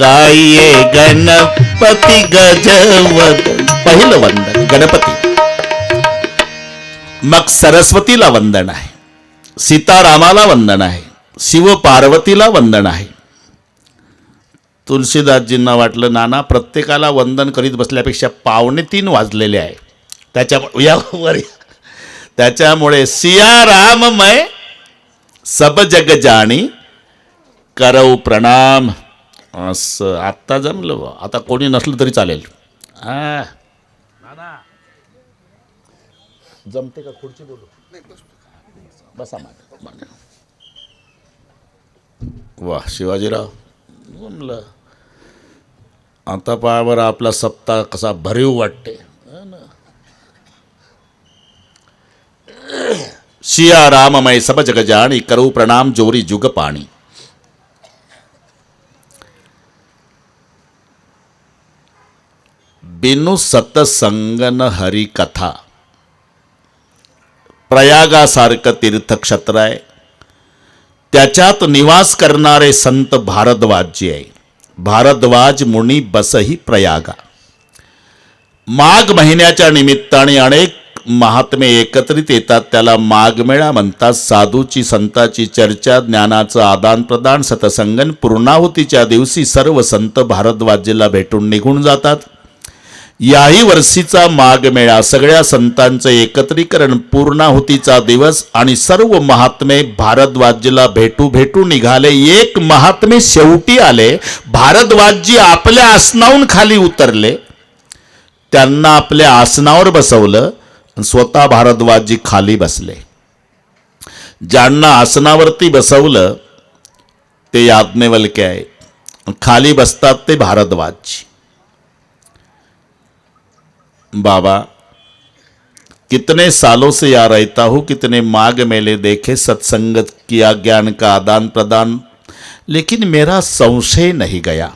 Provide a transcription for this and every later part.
गाये गणपती गजवद। पहिलं वंदन गणपती। मग सरस्वतीला वंदन आहे सीतारामाला वंदन आहे शिव पार्वतीला वंदन आहे. तुलसीदासजींना वाटलं नाना प्रत्येकाला वंदन करीत बसल्यापेक्षा पावणे तीन वाजलेले आहे. त्याच्यामुळे यावर त्याच्यामुळे सिया राममय सब जग जाणी करऊ प्रणाम. असं. आत्ता जमलं. आता कोणी नसलं तरी चालेल. हा. जमते का खुर्ची बोलू? बसा मागे, मागे. वा शिवाजीराव जमलं. आता पहा बरं आपला सप्ताह कसा भरीव वाटते. हा ना. सिया राममय सब जग जाणी करू प्रणाम जोरी जुग पाणी बिनु सतसंगन हरी कथा. प्रयागासारखं तीर्थक्षेत्र आहे त्याच्यात निवास करणारे संत भारद्वाजी आहे. भारद्वाज मुनी बसही प्रयागा. माघ महिन्याच्या निमित्ताने अनेक महात्मे एकत्रित येतात त्याला माघमेळा म्हणतात. साधूची संताची चर्चा ज्ञानाचं आदान प्रदान सतसंगन पूर्णाहुतीच्या दिवशी सर्व संत भारद्वाजीला भेटून निघून जातात. याही वर्षीचा माघमेळा सगळ्या संतांचे एकत्रीकरण पूर्णाहुतीचा दिवस आणि सर्व महात्मे भारद्वाजीला भेटू भेटू निघाले. एक महात्मे शेवटी आले. भारद्वाजी आपल्या आसनाहून खाली उतरले. त्यांना आपल्या आसनावर बसवलं स्वतः भारद्वाजी खाली बसले. ज्यांना आसनावरती बसवलं ते याज्ञवल्के आहे खाली बसतात ते भारद्वाजी बाबा कितने सालों से यहाँ रहता हूँ कितने माघ मेले देखे सत्संगत किया ज्ञान का आदान प्रदान लेकिन मेरा संशय नहीं गया।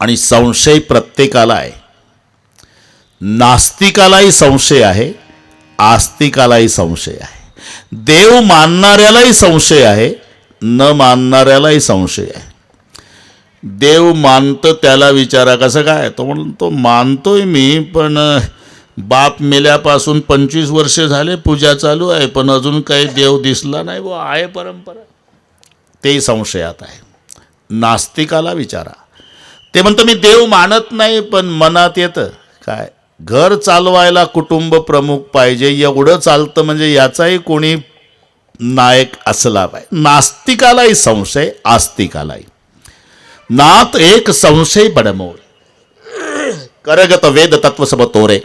आणि संशय प्रत्येकाला आहे नास्तिकालाही संशय आहे आस्तिकालाही संशय आहे देव मानणाऱ्यालाही संशय आहे न मानणाऱ्यालाही संशय आहे। देव मानतं त्याला विचारा. कसं काय? तो म्हणतो मानतोय मी पण बाप मेल्यापासून पंचवीस वर्ष झाले पूजा चालू आहे पण अजून काही देव दिसला नाही. व आहे परंपरा. तेही संशयात आहे. नास्तिकाला विचारा. ते म्हणतं मी देव मानत नाही पण मनात येतं. काय? घर चालवायला कुटुंब प्रमुख पाहिजे. एवढं चालतं म्हणजे याचाही कोणी नायक असला पाहिजे. नास्तिकालाही संशय आस्तिकालाही. नात एक संशय बडमोर करगत वेद तत्व सब तोरे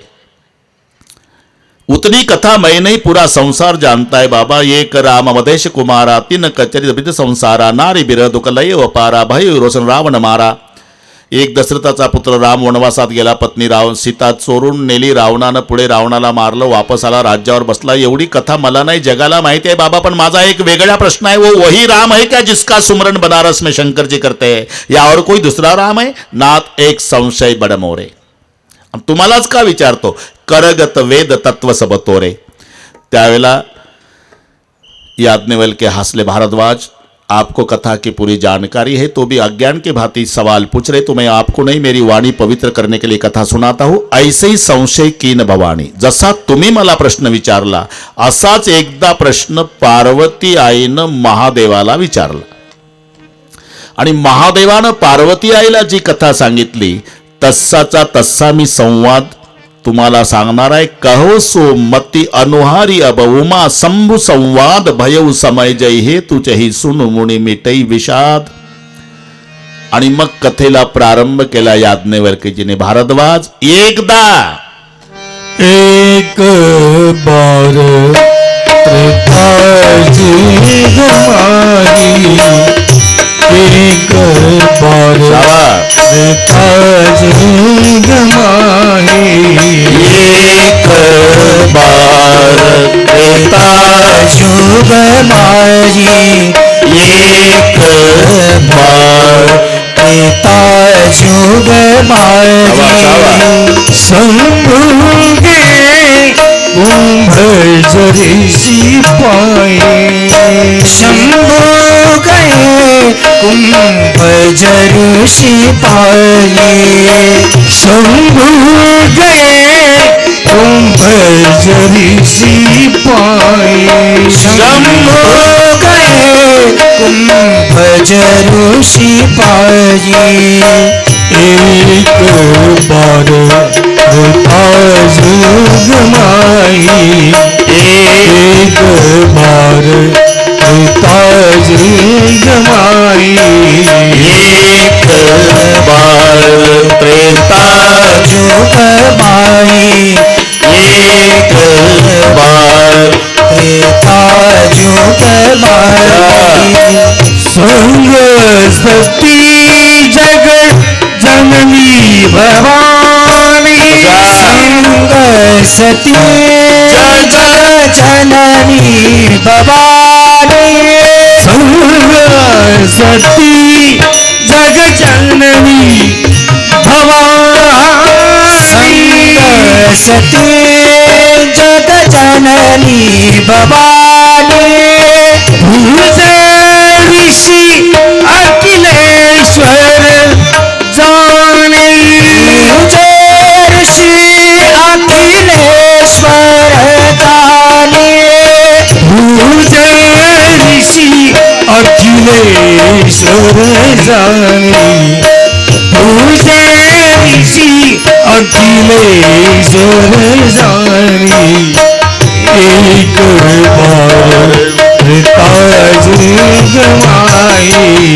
उतनी कथा मैं नहीं पूरा संसार जानता है बाबा एक राम मदेश कुमारा तीन कचरी बिद संसारा नारी बिर दुकलय वपारा भय रोशन रावण मारा एक दशरथाचा पुत्र राम वनवासात गेला. पत्नी राव सीता चोरून नेली. रावणानं पुढे रावणाला मारलं. वापस आला. राज्यावर बसला. एवढी कथा मला नाही जगाला माहिती आहे बाबा पण माझा एक वेगळा प्रश्न आहे. वो वही राम है क्या जिसका सुमरन बनारस में शंकर जी करते यावर या और कोई दुसरा राम है नात एक संशय बडमोरे. तुम्हालाच का विचारतो? करगत वेद तत्व सब तोरे. त्यावेळेला याज्ञवल्के हसले हंसले भारद्वाज आपको कथा की पूरी जानकारी है तो भी अज्ञान के भांति सवाल पूछ रहे तो मैं आपको नहीं मेरी वाणी पवित्र करने के लिए कथा सुनाता हूं। ऐसे ही संशय कीन भवानी। जसा तुम्ही मला प्रश्न विचारला असाच एकदा प्रश्न पार्वती आईनं महादेवाला विचारला। आणि महादेवानं पार्वती आईला जी कथा सांगितली तस्साचा तस्सा मी संवाद तुम्हाला सांगणार आहे कहो सो मती अनुहारी अब उमा संभु संवाद भयऊ समय जय हे तुझही सुन मुनी मिटई विषाद। आणि मग कथेला प्रारंभ केला याज्ञवल्कीजीने भारद्वाज एकदा! एक बार एक बार मारी एक बार त्रेता शुभ मारी संभोगे कुंभ जरी पाए शंभो गए कुंभ ऋषी पाये शंभू ऋषी पाये शंभू गए कुंभ ऋषि पाये. एक बार जुग माही एक बार जुग सती जग जननी भवानी। संग सती जग जननी भवानी। संग सती जग जननी भवानी। सती जग जननी भवानी। भूजे अखिलेश्वर जाने पूजे ऋषि अखिलेश्वर जानी। एक बार ताज गमाई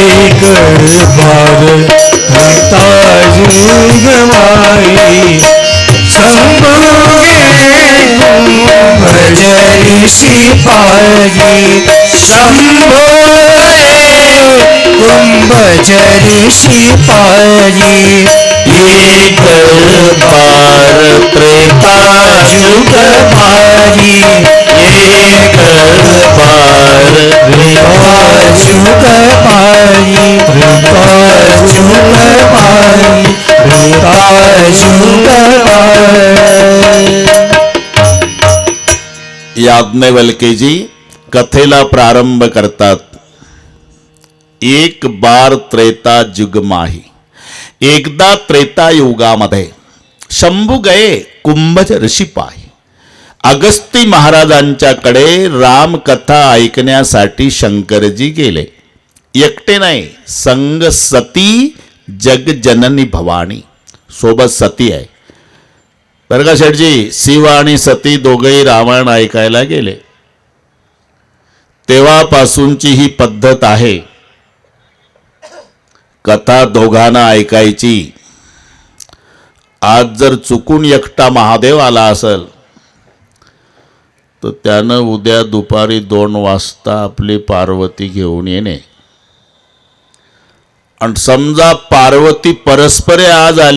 एक बार ताज गमाई संभोगे भज ऋषि संभोगे शंभो कुंभ ऋषि पाजी एक बार त्रेता जुग पाजी एक बार कृपा जुग पाजी कृपा जुग पाजी कृपा जुग पाजी याज्ञवल्केजी कथेला प्रारंभ करतात। एक बार त्रेता जुगमाही एकदा त्रेता युगामध्ये. शंभू गये कुंभज ऋषी पाही. अगस्ती महाराजांच्याकडे रामकथा ऐकण्यासाठी शंकरजी गेले. एकटे नाही संग सती जगजननी भवानी. सोबत सती आहे. बरं का शेठजी? शिव आणि सती दोघेही रामायण ऐकायला गेले. तेव्हापासूनची ही पद्धत आहे. कथा दोघांना ऐकायची. आज जर चुकून एकटा महादेव आला असेल तर त्यानं उद्या दुपारी दोन वाजता आपली पार्वती घेऊन येणे. आणि समजा पार्वती परस्परे आज आली